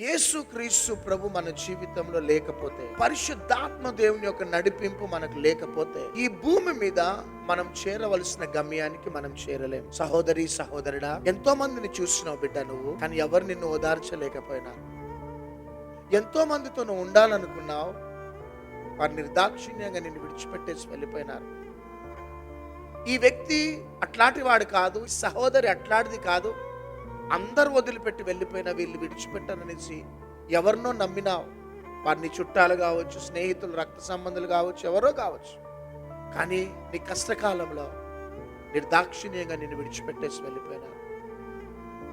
యేసుక్రీస్తు ప్రభు మన జీవితంలో లేకపోతే పరిశుద్ధాత్మ దేవుని యొక్క నడిపింపు మనకు లేకపోతే ఈ భూమి మీద మనం చేరవలసిన గమ్యానికి మనం చేరలేం. సహోదరి సహోదరుడా ఎంతో మందిని చూసినావు బిడ్డ నువ్వు కానీ ఎవరు నిన్ను ఓదార్చలేకపోయినా? ఎంతో మందితో నువ్వు ఉండాలనుకున్నావు వారు నిర్దాక్షిణ్యంగా నిన్ను విడిచిపెట్టేసి వెళ్ళిపోయినారు. ఈ వ్యక్తి అట్లాంటి వాడు కాదు సహోదరి అట్లాంటిది కాదు అందరు వదిలిపెట్టి వెళ్ళిపోయిన వీళ్ళు విడిచిపెట్టారనేసి ఎవరినో నమ్మినా వారిని చుట్టాలు కావచ్చు స్నేహితులు రక్త సంబంధాలు కావచ్చు ఎవరో కావచ్చు. కానీ నీ కష్టకాలంలో నిర్దాక్షిణ్యంగా నిన్ను విడిచిపెట్టేసి వెళ్ళిపోయినారు.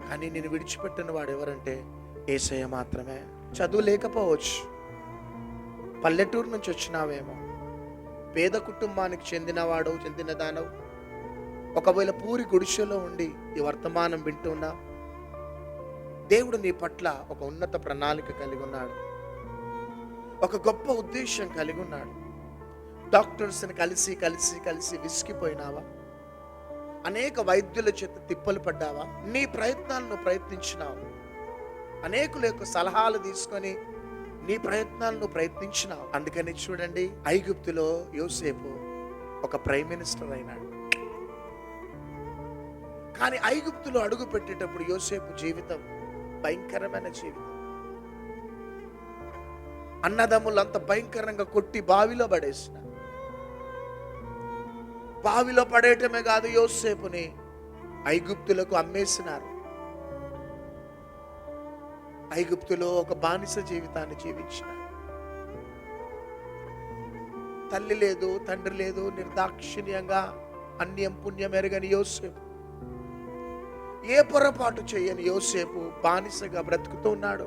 కానీ నేను విడిచిపెట్టిన వాడు ఎవరంటే ఏసయ్య మాత్రమే. చదువు లేకపోవచ్చు. పల్లెటూరు నుంచి వచ్చినావేమో. పేద కుటుంబానికి చెందినవాడు చెందిన దానవు ఒకవేళ పూరి గుడిసెలో ఉండి ఈ వర్తమానం వింటున్నా దేవుడు నీ పట్ల ఒక ఉన్నత ప్రణాళిక కలిగి ఉన్నాడు. ఒక గొప్ప ఉద్దేశం కలిగి ఉన్నాడు. డాక్టర్స్ని కలిసి కలిసి కలిసి విసిగిపోయినావా? అనేక వైద్యుల చేత తిప్పలు పడ్డావా? నీ ప్రయత్నాలను ప్రయత్నించినావు? అనేకుల యొక్క సలహాలు తీసుకొని నీ ప్రయత్నాలను ప్రయత్నించినావు? అందుకని చూడండి ఐగుప్తులో యోసేపు ఒక ప్రైమ్ మినిస్టర్ అయినాడు. కానీ ఐగుప్తులో అడుగు పెట్టేటప్పుడు యోసేపు జీవితం భయంకరమైన జీవితం. అన్నదమ్ములు అంత భయంకరంగా కొట్టి బావిలో పడేసిన. బావిలో పడేయటమే కాదు యోసేపుని ఐగుప్తులకు అమ్మేసినారు. ఐగుప్తులో ఒక బానిస జీవితాన్ని జీవించిన తల్లి లేదు తండ్రి లేదు నిర్దాక్షిణ్యంగా అన్యం పుణ్యం ఎరగని యోసేపు ఏ పొరపాటు చేయని యోసేపు బానిసగా బ్రతుకుతూ ఉన్నాడు?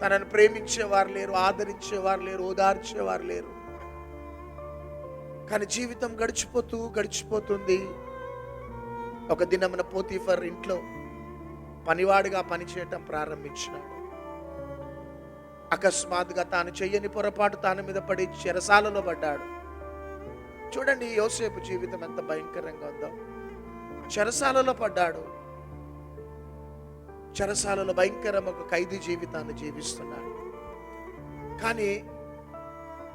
తనను ప్రేమించేవారు లేరు ఆదరించేవారు లేరు ఓదార్చేవారు లేరు. కానీ జీవితం గడిచిపోతూ గడిచిపోతుంది. ఒక దినమున పోతీఫర్ ఇంట్లో పనివాడిగా పనిచేయటం ప్రారంభించినాడు. అకస్మాత్తుగా తాను చెయ్యని పొరపాటు తాను మీద పడి చెరసాలలో పడ్డాడు. చూడండి యోసేపు జీవితం ఎంత భయంకరంగా ఉందో. చెరసాలలో పడ్డాడు. చెరసాలలో భయంకరం ఒక ఖైదీ జీవితాన్ని జీవిస్తున్నాడు. కానీ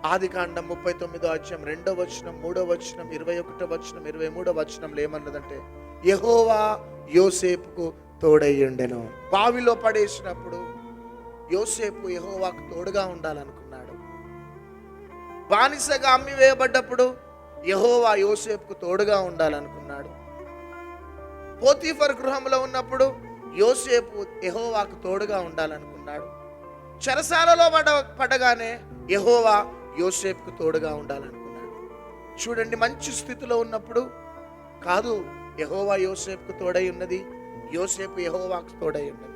ఆది కాండం ముప్పై తొమ్మిదో అధ్యాయం రెండో వచనం మూడో వచనం ఇరవై ఒకటో వచనం ఇరవై మూడో వచనంలో ఏమన్నదంటే యహోవా యోసేపుకు తోడయ్యుండెను. బావిలో పడేసినప్పుడు యోసేపు యహోవాకు తోడుగా ఉండాలనుకున్నాడు. బానిసగా అమ్మి వేయబడ్డప్పుడు యహోవా యోసేపుకు తోడుగా ఉండాలనుకున్నాడు. పోతీఫర్ గృహంలో ఉన్నప్పుడు యోసేపు యహోవాకు తోడుగా ఉండాలనుకున్నాడు. చెరసాలలో పడ పడగానే యహోవా యోసేపుకు తోడుగా ఉండాలనుకున్నాడు. చూడండి మంచి స్థితిలో ఉన్నప్పుడు కాదు యహోవా యోసేపుకు తోడై ఉన్నది యోసేపు యహోవాకు తోడై ఉన్నది.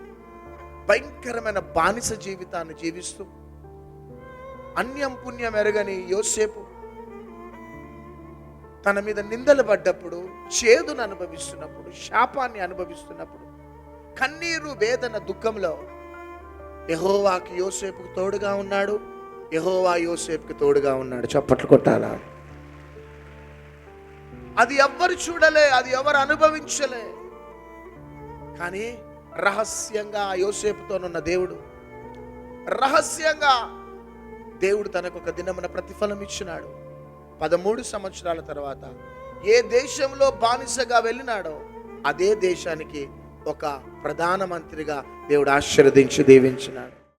భయంకరమైన బానిస జీవితాన్ని జీవిస్తూ అన్యం పుణ్యం ఎరగని యోసేపు తన మీద నిందలు పడ్డప్పుడు చేదును అనుభవిస్తున్నప్పుడు శాపాన్ని అనుభవిస్తున్నప్పుడు కన్నీరు వేదన దుఃఖంలో యహోవాకి యోసేపుకు తోడుగా ఉన్నాడు. యహోవా యోసేపుకి తోడుగా ఉన్నాడు. చప్పట్లు కొట్టాలా? అది ఎవ్వరు చూడలే అది ఎవరు అనుభవించలే. కానీ రహస్యంగా ఆ యోసేపుతోనున్న దేవుడు రహస్యంగా దేవుడు తనకు ఒక దినమున ప్రతిఫలం ఇచ్చినాడు పదమూడు సంవత్సరాల తర్వాత ఏ దేశంలో బానిసగా వెళ్ళినాడో అదే దేశానికి ఒక ప్రధానమంత్రిగా దేవుడు ఆశీర్వదించి దీవించినాడు.